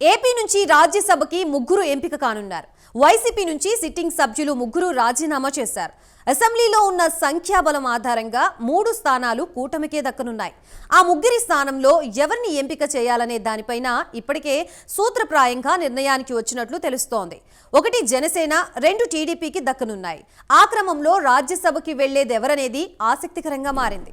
AP నుంచి రాజ్యసభకి ముగ్గురు ఎంపిక కానున్నారు. వైసీపీ నుంచి సిట్టింగ్ సభ్యులు ముగ్గురు రాజీనామా చేశారు. అసెంబ్లీలో ఉన్న సంఖ్యాబలం ఆధారంగా మూడు స్థానాలు కూటమికే దక్కనున్నాయి. ఆ ముగ్గురి స్థానంలో ఎవరిని ఎంపిక చేయాలనే దానిపైన ఇప్పటికే సూత్రప్రాయంగా నిర్ణయానికి వచ్చినట్లు తెలుస్తోంది. ఒకటి జనసేన రెండు టీడీపీకి దక్కనున్నాయి. ఆ క్రమంలో రాజ్యసభకి వెళ్ళేది ఎవరనేది ఆసక్తికరంగా మారింది.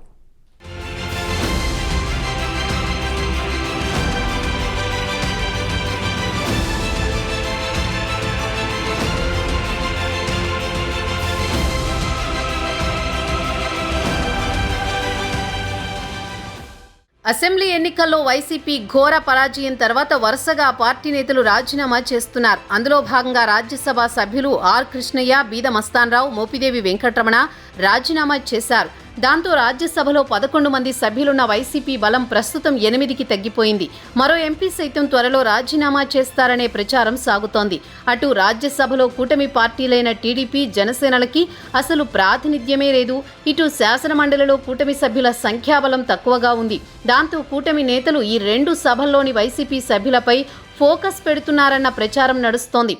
అసెంబ్లీ ఎన్నికల్లో వైసీపీ ఘోర పరాజయం తర్వాత వరుసగా పార్టీ నేతలు రాజీనామా చేస్తున్నారు. అందులో భాగంగా రాజ్యసభ సభ్యులు ఆర్ కృష్ణయ్య బీద మస్తాన్రావు మోపిదేవి వెంకటరమణ రాజీనామా చేశారు. దాంతో రాజ్యసభలో పదకొండు మంది సభ్యులున్న వైసీపీ బలం ప్రస్తుతం ఎనిమిదికి తగ్గిపోయింది. మరో ఎంపీ సైతం త్వరలో రాజీనామా చేస్తారనే ప్రచారం సాగుతోంది. అటు రాజ్యసభలో కూటమి పార్టీలైన టీడీపీ జనసేనలకి అసలు ప్రాతినిధ్యమే లేదు. ఇటు శాసనమండలిలో కూటమి సభ్యుల సంఖ్యాబలం తక్కువగా ఉంది. దాంతో కూటమి నేతలు ఈ రెండు సభల్లోని వైసీపీ సభ్యులపై ఫోకస్ పెడుతున్నారన్న ప్రచారం నడుస్తోంది.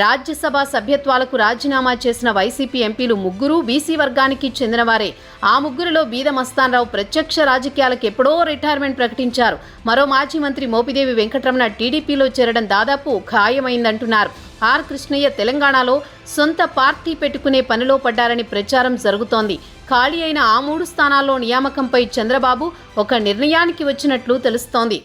రాజ్యసభ సభ్యత్వాలకు రాజీనామా చేసిన వైసీపీ ఎంపీలు ముగ్గురు బీసీ వర్గానికి చెందినవారే. ఆ ముగ్గురిలో బీద మస్తాన్రావు ప్రత్యక్ష రాజకీయాలకు ఎప్పుడో రిటైర్మెంట్ ప్రకటించారు. మరో మాజీ మంత్రి మోపిదేవి వెంకటరమణ టీడీపీలో చేరడం దాదాపు ఖాయమైందంటున్నారు. ఆర్ కృష్ణయ్య తెలంగాణలో సొంత పార్టీ పెట్టుకునే పనిలో పడ్డారని ప్రచారం జరుగుతోంది. ఖాళీ అయిన ఆ మూడు స్థానాల్లో నియామకంపై చంద్రబాబు ఒక నిర్ణయానికి వచ్చినట్లు తెలుస్తోంది.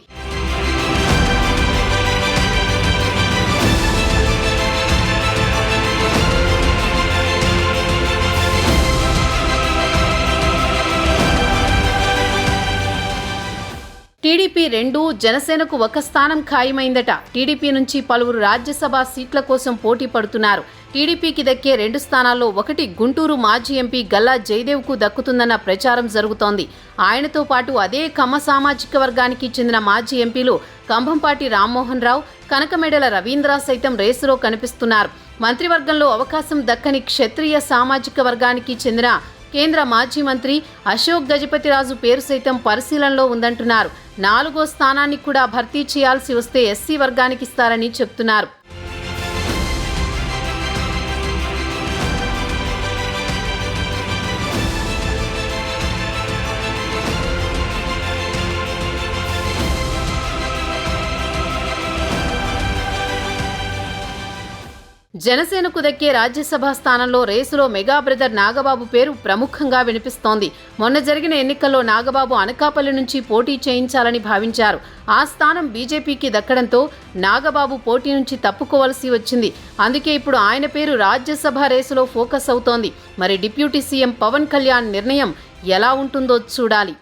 టీడీపీ రెండు జనసేనకు ఒక స్థానం ఖాయమైందట. టీడీపీ నుంచి పలువురు రాజ్యసభ సీట్ల కోసం పోటీ పడుతున్నారు. టీడీపీకి దక్కే రెండు స్థానాల్లో ఒకటి గుంటూరు మాజీ ఎంపీ గల్లా జయదేవ్కు దక్కుతుందన్న ప్రచారం జరుగుతోంది. ఆయనతో పాటు అదే కమ్మ సామాజిక వర్గానికి చెందిన మాజీ ఎంపీలు కంభంపాటి రామ్మోహన్ రావు కనకమెడల రవీంద్ర సైతం రేసులో కనిపిస్తున్నారు. మంత్రివర్గంలో అవకాశం దక్కని క్షత్రియ సామాజిక వర్గానికి చెందిన కేంద్ర మాజీ మంత్రి అశోక్ గజపతిరాజు పేరు సైతం పరిశీలనలో ఉందంటున్నారు. నాలుగో స్థానానికి కూడా భర్తీ చేయాల్సి వస్తే ఎస్సీ వర్గానికి ఇస్తారని చెప్తున్నారు. జనసేనకు దక్కే రాజ్యసభ స్థానంలో రేసులో మెగా బ్రదర్ నాగబాబు పేరు ప్రముఖంగా వినిపిస్తోంది. మొన్న జరిగిన ఎన్నికల్లో నాగబాబు అనకాపల్లి నుంచి పోటీ చేయించాలని భావించారు. ఆ స్థానం బీజేపీకి దక్కడంతో నాగబాబు పోటీ నుంచి తప్పుకోవలసి వచ్చింది. అందుకే ఇప్పుడు ఆయన పేరు రాజ్యసభ రేసులో ఫోకస్ అవుతోంది. మరి డిప్యూటీ సీఎం పవన్ కళ్యాణ్ నిర్ణయం ఎలా ఉంటుందో చూడాలి.